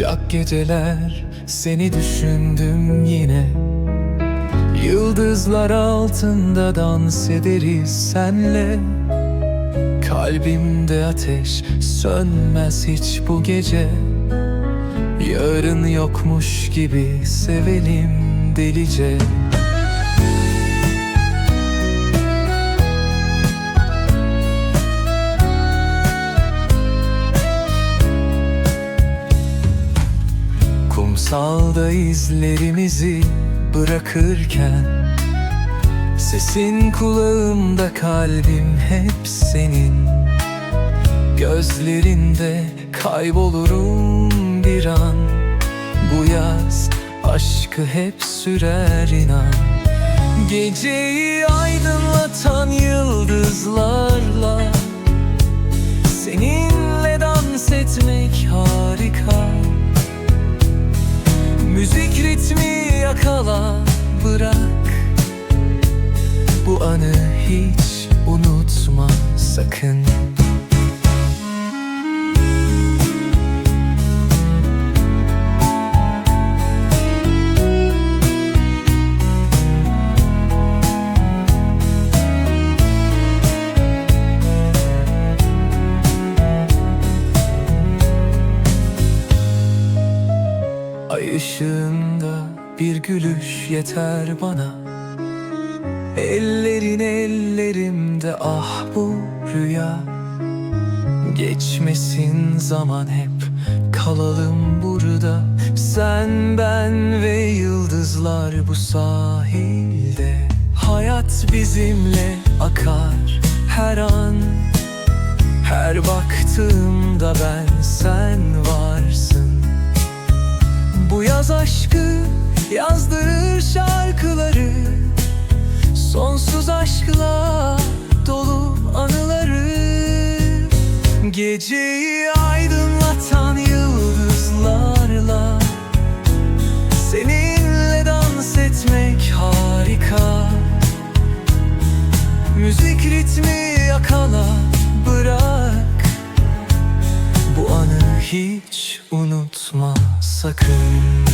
Yak geceler seni düşündüm yine. Yıldızlar altında dans ederiz senle. Kalbimde ateş sönmez hiç bu gece. Yarın yokmuş gibi sevelim delice Kumsalda izlerimizi bırakırken Sesin kulağımda kalbim hep senin. Gözlerinde kaybolurum bir an. Bu yaz aşkı hep sürer inan. Geceyi aydınlatan yıldızlarla Ay ışığında bir gülüş yeter bana. Ellerin ellerimde ah bu rüya. Geçmesin zaman hep kalalım burada. Sen ben ve yıldızlar bu sahilde. Hayat bizimle akar her an. Her baktığımda ben sen yaz aşkı yazdırır şarkıları. Sonsuz aşkla dolu anıları. Geceyi aydınlatan yıldızlarla Seninle dans etmek harika. Müzik ritmi yakala bırak. Bu anı hiç unutma sakın